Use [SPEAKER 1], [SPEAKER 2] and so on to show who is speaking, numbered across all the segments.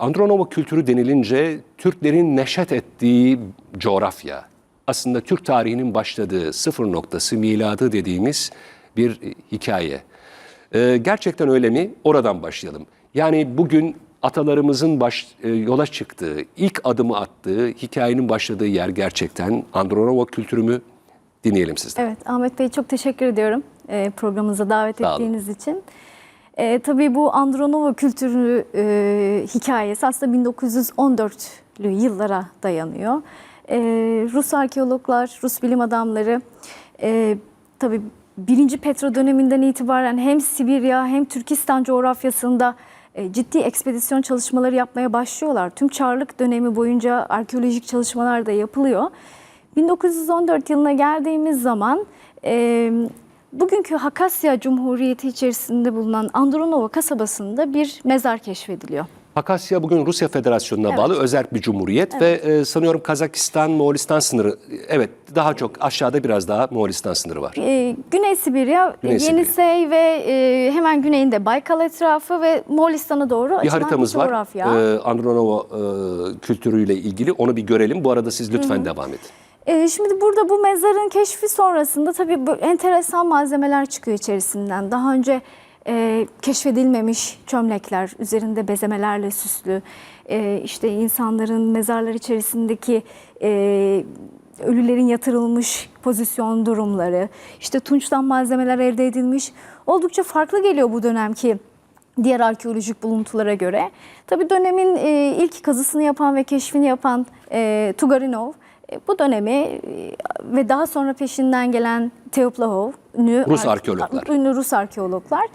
[SPEAKER 1] Andronova kültürü denilince Türklerin neşet ettiği coğrafya. Aslında Türk tarihinin başladığı sıfır noktası miladı dediğimiz bir e, hikaye. Ee, gerçekten öyle mi? Oradan başlayalım. Yani bugün atalarımızın baş, e, yola çıktığı, ilk adımı attığı, hikayenin başladığı yer gerçekten Andronova kültürü mü? Dinleyelim sizden.
[SPEAKER 2] Evet Ahmet Bey çok teşekkür ediyorum e, programımıza davet
[SPEAKER 1] Sağ olun.
[SPEAKER 2] ettiğiniz için. E, tabii bu Andronova kültürü e, hikayesi aslında 1914'lü yıllara dayanıyor. E, Rus arkeologlar, Rus bilim adamları e, tabii birinci Petro döneminden itibaren hem Sibirya hem Türkistan coğrafyasında e, ciddi ekspedisyon çalışmaları yapmaya başlıyorlar. Tüm Çarlık dönemi boyunca arkeolojik çalışmalar da yapılıyor. 1914 yılına geldiğimiz zaman e, bugünkü Hakasya Cumhuriyeti içerisinde bulunan Andronova kasabasında bir mezar keşfediliyor.
[SPEAKER 1] Hakasya bugün Rusya Federasyonu'na bağlı özel bir cumhuriyet ve e, sanıyorum Kazakistan, Moğolistan sınırı, evet daha çok aşağıda biraz daha Moğolistan sınırı var.
[SPEAKER 2] E, Güney Sibirya,
[SPEAKER 1] Güney Sibirya.
[SPEAKER 2] Yenisey ve e, hemen güneyinde Baykal etrafı ve Moğolistan'a doğru
[SPEAKER 1] Bir
[SPEAKER 2] açılan
[SPEAKER 1] haritamız
[SPEAKER 2] bir
[SPEAKER 1] var. Ee, Andronova e, kültürüyle ilgili onu bir görelim. Bu arada siz lütfen devam edin.
[SPEAKER 2] Ee, şimdi burada bu mezarın keşfi sonrasında tabii enteresan malzemeler çıkıyor içerisinden. Daha önce e, keşfedilmemiş çömlekler, üzerinde bezemelerle süslü, e, işte insanların mezarlar içerisindeki e, ölülerin yatırılmış pozisyon durumları, işte tunçtan malzemeler elde edilmiş. Oldukça farklı geliyor bu dönemki diğer arkeolojik buluntulara göre. Tabii dönemin e, ilk kazısını yapan ve keşfini yapan e, Tugarinov e, bu dönemi e, ve daha sonra peşinden gelen Teoplahov, ünlü
[SPEAKER 1] Rus
[SPEAKER 2] ar-
[SPEAKER 1] arkeologlar.
[SPEAKER 2] ünlü Rus arkeologlar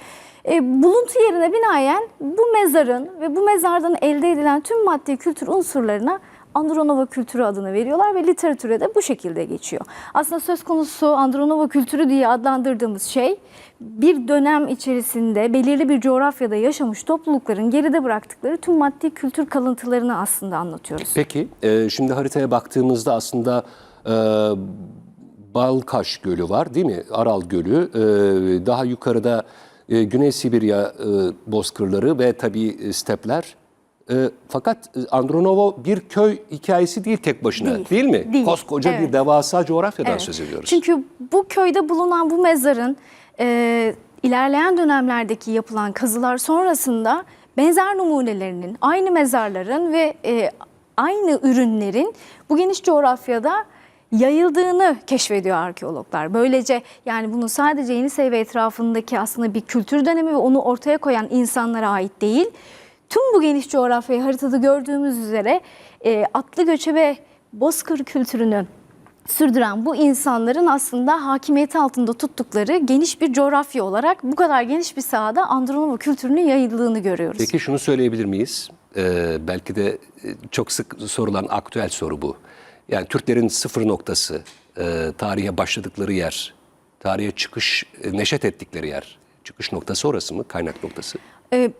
[SPEAKER 2] e, buluntu yerine binaen bu mezarın ve bu mezardan elde edilen tüm maddi kültür unsurlarına Andronova kültürü adını veriyorlar ve literatüre de bu şekilde geçiyor. Aslında söz konusu Andronova kültürü diye adlandırdığımız şey bir dönem içerisinde belirli bir coğrafyada yaşamış toplulukların geride bıraktıkları tüm maddi kültür kalıntılarını aslında anlatıyoruz.
[SPEAKER 1] Peki e, şimdi haritaya baktığımızda aslında e, Balkaş Gölü var değil mi? Aral Gölü. E, daha yukarıda e, Güney Sibirya bozkırları ve tabii stepler. E, fakat Andronova bir köy hikayesi değil tek başına değil,
[SPEAKER 2] Değil,
[SPEAKER 1] mi?
[SPEAKER 2] değil.
[SPEAKER 1] Koskoca bir
[SPEAKER 2] Evet.
[SPEAKER 1] devasa coğrafyadan
[SPEAKER 2] Evet.
[SPEAKER 1] söz ediyoruz.
[SPEAKER 2] Çünkü bu köyde bulunan bu mezarın e, ilerleyen dönemlerdeki yapılan kazılar sonrasında benzer numunelerinin, aynı mezarların ve e, aynı ürünlerin bu geniş coğrafyada yayıldığını keşfediyor arkeologlar. Böylece yani bunu sadece Yenisey ve etrafındaki aslında bir kültür dönemi ve onu ortaya koyan insanlara ait değil. Tüm bu geniş coğrafyayı haritada gördüğümüz üzere e, atlı göçebe bozkır kültürünü sürdüren bu insanların aslında hakimiyeti altında tuttukları geniş bir coğrafya olarak bu kadar geniş bir sahada Andronova kültürünün yayıldığını görüyoruz.
[SPEAKER 1] Peki şunu söyleyebilir miyiz? Ee, belki de e, çok sık sorulan aktüel soru bu. Yani Türklerin sıfır noktası, e, tarihe başladıkları yer, tarihe çıkış, e, neşet ettikleri yer. Çıkış noktası orası mı? Kaynak noktası.
[SPEAKER 2] Ee,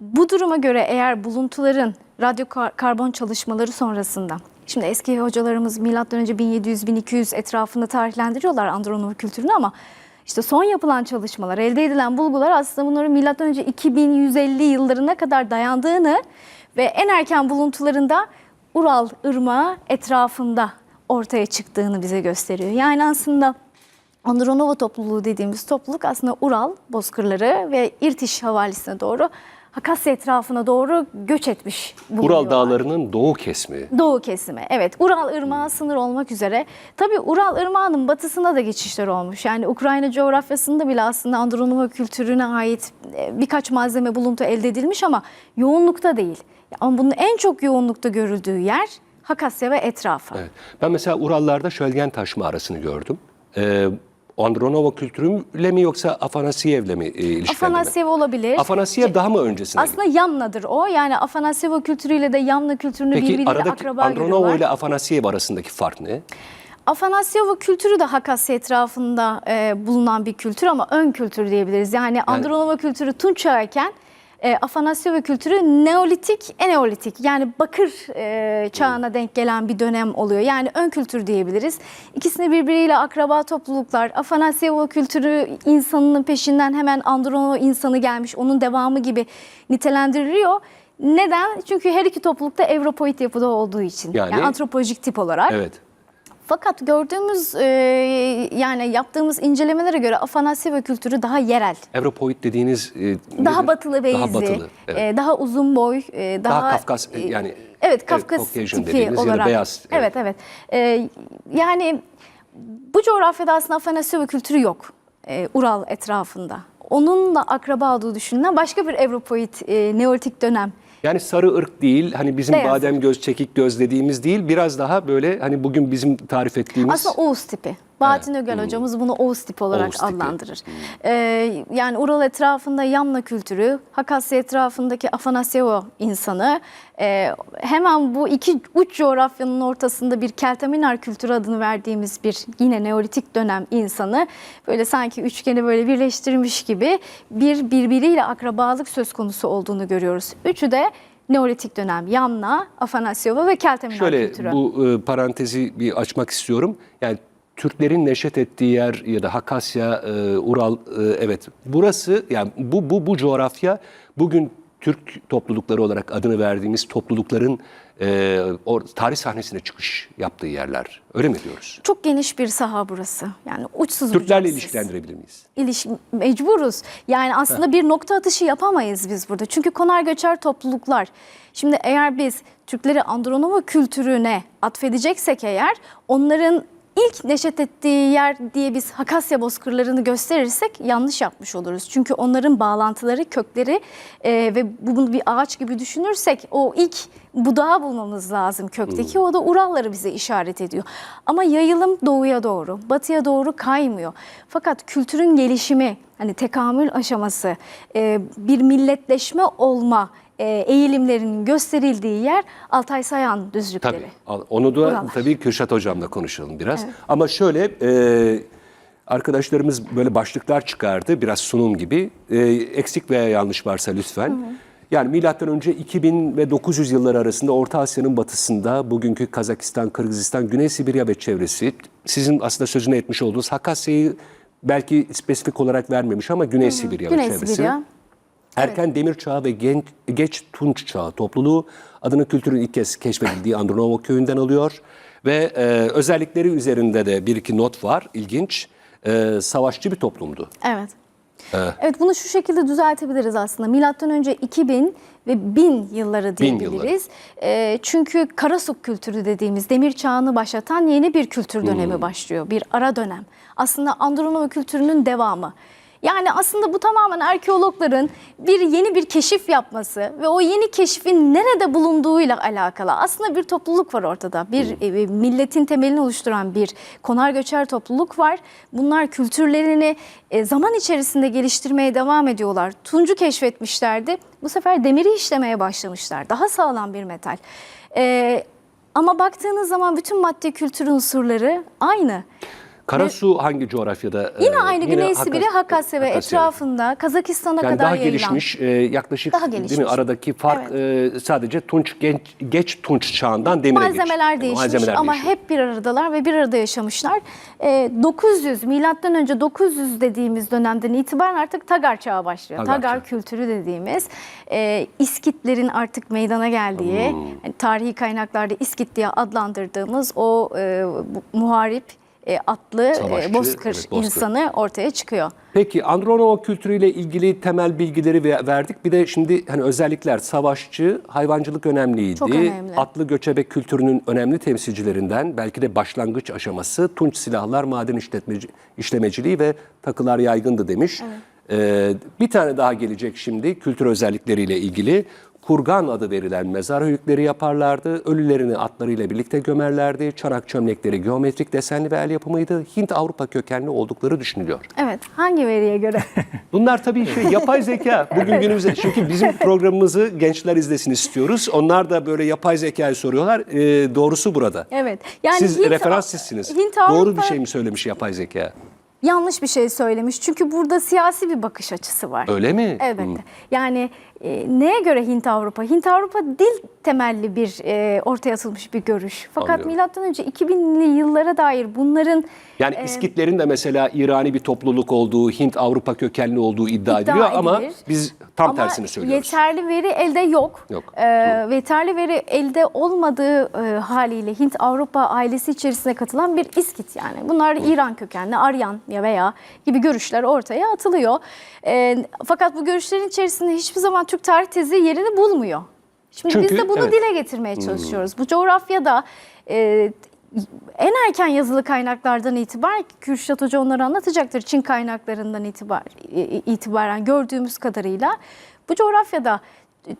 [SPEAKER 2] bu duruma göre eğer buluntuların radyo kar- karbon çalışmaları sonrasında Şimdi eski hocalarımız M.Ö. 1700-1200 etrafını tarihlendiriyorlar Andronova kültürünü ama işte son yapılan çalışmalar, elde edilen bulgular aslında bunların M.Ö. 2150 yıllarına kadar dayandığını ve en erken buluntularında Ural Irmağı etrafında ortaya çıktığını bize gösteriyor. Yani aslında Andronova topluluğu dediğimiz topluluk aslında Ural bozkırları ve İrtiş havalesine doğru Hakasya etrafına doğru göç etmiş bulunuyorlar.
[SPEAKER 1] Ural Dağları'nın doğu kesimi.
[SPEAKER 2] Doğu kesimi. Evet. Ural Irmağı sınır olmak üzere. Tabii Ural Irmağı'nın batısına da geçişler olmuş. Yani Ukrayna coğrafyasında bile aslında Andronova kültürüne ait e, birkaç malzeme buluntu elde edilmiş ama yoğunlukta değil. Ama bunun en çok yoğunlukta görüldüğü yer Hakasya ve etrafı.
[SPEAKER 1] Evet. Ben mesela Urallarda şölgen taş mağarasını gördüm. Ee, Andronova kültürüyle mi yoksa Afanasiyev'le mi e, ilişkilendirme?
[SPEAKER 2] Afanasyev olabilir.
[SPEAKER 1] Afanasyev daha mı öncesine?
[SPEAKER 2] Aslında Yamna'dır o. Yani Afanasyevo kültürüyle de Yamna kültürünü
[SPEAKER 1] Peki
[SPEAKER 2] birbiriyle
[SPEAKER 1] aradaki
[SPEAKER 2] akraba
[SPEAKER 1] Andronova
[SPEAKER 2] görüyorlar.
[SPEAKER 1] ile Afanasyev arasındaki fark ne?
[SPEAKER 2] Afanasyevo kültürü de Hakasya etrafında e, bulunan bir kültür ama ön kültür diyebiliriz. Yani Andronova kültürü Tunç çağıyken e, Afanasyevo kültürü Neolitik, Eneolitik yani bakır e, çağına denk gelen bir dönem oluyor. Yani ön kültür diyebiliriz. İkisini birbiriyle akraba topluluklar. Afanasyevo kültürü insanının peşinden hemen Andronova insanı gelmiş, onun devamı gibi nitelendiriliyor. Neden? Çünkü her iki toplulukta Avropoid yapıda olduğu için.
[SPEAKER 1] Yani-
[SPEAKER 2] Yani, antropolojik tip olarak.
[SPEAKER 1] Evet.
[SPEAKER 2] Fakat gördüğümüz e, yani yaptığımız incelemelere göre Afanasya kültürü daha yerel.
[SPEAKER 1] Avropoid dediğiniz e,
[SPEAKER 2] Daha
[SPEAKER 1] nedir?
[SPEAKER 2] batılı beyizli,
[SPEAKER 1] Daha batılı. Evet.
[SPEAKER 2] e, daha uzun boy, e, daha,
[SPEAKER 1] Daha Kafkas,
[SPEAKER 2] e,
[SPEAKER 1] yani-
[SPEAKER 2] evet Kafkas
[SPEAKER 1] Caucasian
[SPEAKER 2] tipi
[SPEAKER 1] dediğimiz ya
[SPEAKER 2] olarak.
[SPEAKER 1] beyaz, evet.
[SPEAKER 2] Evet evet. E, yani bu coğrafyada aslında Afanasya kültürü yok. e, Ural etrafında. Onunla akraba olduğu düşünülen başka bir Avropoid e, Neolitik dönem.
[SPEAKER 1] Yani sarı ırk değil, hani bizim
[SPEAKER 2] Beyaz
[SPEAKER 1] badem göz, çekik göz dediğimiz değil, biraz daha böyle hani bugün bizim tarif ettiğimiz
[SPEAKER 2] Aslında Oğuz tipi. Bahattin Ögel hocamız bunu Oğuz tipi olarak
[SPEAKER 1] Oğuz tipi.
[SPEAKER 2] adlandırır. Ee, yani Ural etrafında Yamna kültürü, Hakasya etrafındaki Afanasyevo insanı, e, hemen bu iki uç coğrafyanın ortasında bir Keltaminar kültürü adını verdiğimiz bir yine Neolitik dönem insanı böyle sanki üçgeni böyle birleştirmiş gibi bir birbiriyle akrabalık söz konusu olduğunu görüyoruz. Üçü de Neolitik dönem Yamna, Afanasyevo ve Keltaminar
[SPEAKER 1] Şöyle
[SPEAKER 2] kültürü.
[SPEAKER 1] bu e, parantezi bir açmak istiyorum. Yani Türklerin neşet ettiği yer ya da Hakasya, e, Ural, e, evet burası yani bu bu bu coğrafya bugün Türk toplulukları olarak adını verdiğimiz toplulukların e, o tarih sahnesine çıkış yaptığı yerler. Öyle mi diyoruz?
[SPEAKER 2] Çok geniş bir saha burası. Yani uçsuz
[SPEAKER 1] Türklerle
[SPEAKER 2] bucaksız.
[SPEAKER 1] ilişkilendirebilir miyiz?
[SPEAKER 2] İliş, mecburuz. Yani aslında bir nokta atışı yapamayız biz burada. Çünkü konar göçer topluluklar. Şimdi eğer biz Türkleri Andronovo kültürüne atfedeceksek eğer onların ilk neşet ettiği yer diye biz Hakasya bozkırlarını gösterirsek yanlış yapmış oluruz. Çünkü onların bağlantıları, kökleri e, ve bunu bir ağaç gibi düşünürsek o ilk budağı bulmamız lazım kökteki. O da Uralları bize işaret ediyor. Ama yayılım doğuya doğru, batıya doğru kaymıyor. Fakat kültürün gelişimi, hani tekamül aşaması, e, bir milletleşme olma eğilimlerinin gösterildiği yer Altay Sayan düzlükleri.
[SPEAKER 1] Tabii. Onu da
[SPEAKER 2] Buralar.
[SPEAKER 1] tabii Kürşat Hocam'la konuşalım biraz. Ama şöyle e, arkadaşlarımız böyle başlıklar çıkardı biraz sunum gibi. E, eksik veya yanlış varsa lütfen. Yani milattan önce 2000 ve 900 yılları arasında Orta Asya'nın batısında bugünkü Kazakistan, Kırgızistan, Güney Sibirya ve çevresi sizin aslında sözünü etmiş olduğunuz Hakasya'yı belki spesifik olarak vermemiş ama Güney Sibirya ve çevresi.
[SPEAKER 2] Sibirya.
[SPEAKER 1] Erken Demir Çağı ve gen, Geç Tunç Çağı topluluğu adını kültürün ilk kez keşfedildiği Andronovo köyünden alıyor. Ve e, özellikleri üzerinde de bir iki not var ilginç. E, savaşçı bir toplumdu.
[SPEAKER 2] Evet. Evet bunu şu şekilde düzeltebiliriz aslında. Milattan önce 2000 ve 1000 yılları
[SPEAKER 1] Bin
[SPEAKER 2] diyebiliriz. Ee, çünkü Karasuk kültürü dediğimiz demir çağını başlatan yeni bir kültür dönemi
[SPEAKER 1] Hmm.
[SPEAKER 2] başlıyor. Bir ara dönem. Aslında Andronovo kültürünün devamı. Yani aslında bu tamamen arkeologların bir yeni bir keşif yapması ve o yeni keşfin nerede bulunduğuyla alakalı. Aslında bir topluluk var ortada. Bir e, milletin temelini oluşturan bir konar göçer topluluk var. Bunlar kültürlerini e, zaman içerisinde geliştirmeye devam ediyorlar. Tuncu keşfetmişlerdi. Bu sefer demiri işlemeye başlamışlar. Daha sağlam bir metal. E, ama baktığınız zaman bütün madde kültür unsurları aynı.
[SPEAKER 1] Karasu hangi coğrafyada? E,
[SPEAKER 2] Yine aynı Güney
[SPEAKER 1] Hakas-
[SPEAKER 2] Sibirya, Hakasya ve etrafında Kazakistan'a
[SPEAKER 1] Yani
[SPEAKER 2] kadar
[SPEAKER 1] daha
[SPEAKER 2] yayılan.
[SPEAKER 1] gelişmiş, e, yaklaşık
[SPEAKER 2] Daha
[SPEAKER 1] değil mi?
[SPEAKER 2] gelişmiş.
[SPEAKER 1] Aradaki fark e, sadece Tunç geç, geç Tunç çağından demire
[SPEAKER 2] Malzemeler
[SPEAKER 1] geçiş.
[SPEAKER 2] değişmiş
[SPEAKER 1] Malzemeler
[SPEAKER 2] ama
[SPEAKER 1] değişiyor.
[SPEAKER 2] hep bir aradalar ve bir arada yaşamışlar. Ee, 900 milattan önce 900 dediğimiz dönemden itibaren artık Tagar çağı başlıyor.
[SPEAKER 1] Tagar
[SPEAKER 2] Tagar,
[SPEAKER 1] çağı.
[SPEAKER 2] kültürü dediğimiz e, İskitlerin artık meydana geldiği,
[SPEAKER 1] Hmm.
[SPEAKER 2] yani tarihi kaynaklarda İskit diye adlandırdığımız o e, muharip e, atlı
[SPEAKER 1] Savaşçı,
[SPEAKER 2] e, bozkır
[SPEAKER 1] evet, bozkır.
[SPEAKER 2] insanı ortaya çıkıyor.
[SPEAKER 1] Peki Andronovo kültürüyle ilgili temel bilgileri ve- verdik. Bir de şimdi hani özellikler savaşçı, hayvancılık önemliydi.
[SPEAKER 2] Çok önemli.
[SPEAKER 1] Atlı göçebe kültürünün önemli temsilcilerinden belki de başlangıç aşaması tunç silahlar, maden işletmeci, işlemeciliği ve takılar yaygındı demiş. Ee, bir tane daha gelecek şimdi kültür özellikleriyle ilgili. Kurgan adı verilen mezar höyükleri yaparlardı. Ölülerini atlarıyla birlikte gömerlerdi. Çanak çömlekleri geometrik desenli ve el yapımıydı. Hint-Avrupa kökenli oldukları düşünülüyor.
[SPEAKER 2] Evet, hangi veriye göre?
[SPEAKER 1] Bunlar tabii şey yapay zeka. Bugün günümüzde çünkü bizim programımızı gençler izlesin istiyoruz. Onlar da böyle yapay zekayı soruyorlar. Ee, doğrusu burada.
[SPEAKER 2] evet. Yani
[SPEAKER 1] Siz
[SPEAKER 2] Hint-
[SPEAKER 1] referans sizsiniz.
[SPEAKER 2] Hint
[SPEAKER 1] Doğru bir
[SPEAKER 2] Avrupa-
[SPEAKER 1] şey mi söylemiş yapay zeka?
[SPEAKER 2] Yanlış bir şey söylemiş. Çünkü burada siyasi bir bakış açısı var.
[SPEAKER 1] Öyle mi?
[SPEAKER 2] Elbette.
[SPEAKER 1] Hmm.
[SPEAKER 2] Yani neye göre Hint-Avrupa? Hint-Avrupa dil temelli bir e, ortaya atılmış bir görüş. Fakat
[SPEAKER 1] Anlıyorum.
[SPEAKER 2] milattan önce 2000'li yıllara dair bunların
[SPEAKER 1] Yani İskitlerin de mesela İrani bir topluluk olduğu, Hint-Avrupa kökenli olduğu iddia,
[SPEAKER 2] İddia
[SPEAKER 1] ediliyor ama
[SPEAKER 2] edilir.
[SPEAKER 1] biz tam
[SPEAKER 2] Ama
[SPEAKER 1] tersini söylüyoruz.
[SPEAKER 2] yeterli veri elde yok.
[SPEAKER 1] Yok.
[SPEAKER 2] Ee, ve yeterli veri elde olmadığı e, haliyle Hint-Avrupa ailesi içerisine katılan bir İskit yani. Bunlar İran kökenli, Aryan ya veya gibi görüşler ortaya atılıyor. Ee, fakat bu görüşlerin içerisinde hiçbir zaman Türk tarih tezi yerini bulmuyor. Şimdi
[SPEAKER 1] Çünkü,
[SPEAKER 2] biz de bunu
[SPEAKER 1] evet.
[SPEAKER 2] dile getirmeye çalışıyoruz. Bu coğrafyada e, en erken yazılı kaynaklardan itibaren Kürşat Hoca onları anlatacaktır. Çin kaynaklarından itibar, itibaren gördüğümüz kadarıyla bu coğrafyada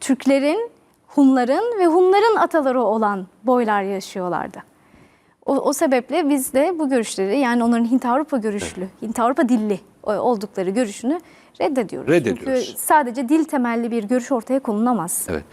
[SPEAKER 2] Türklerin, Hunların ve Hunların ataları olan boylar yaşıyorlardı. O, o sebeple biz de bu görüşleri yani onların Hint-Avrupa görüşlü, Hint-Avrupa dilli oldukları görüşünü reddediyoruz.
[SPEAKER 1] Reddediyoruz.
[SPEAKER 2] Çünkü sadece dil temelli bir görüş ortaya konulmaz.
[SPEAKER 1] Evet.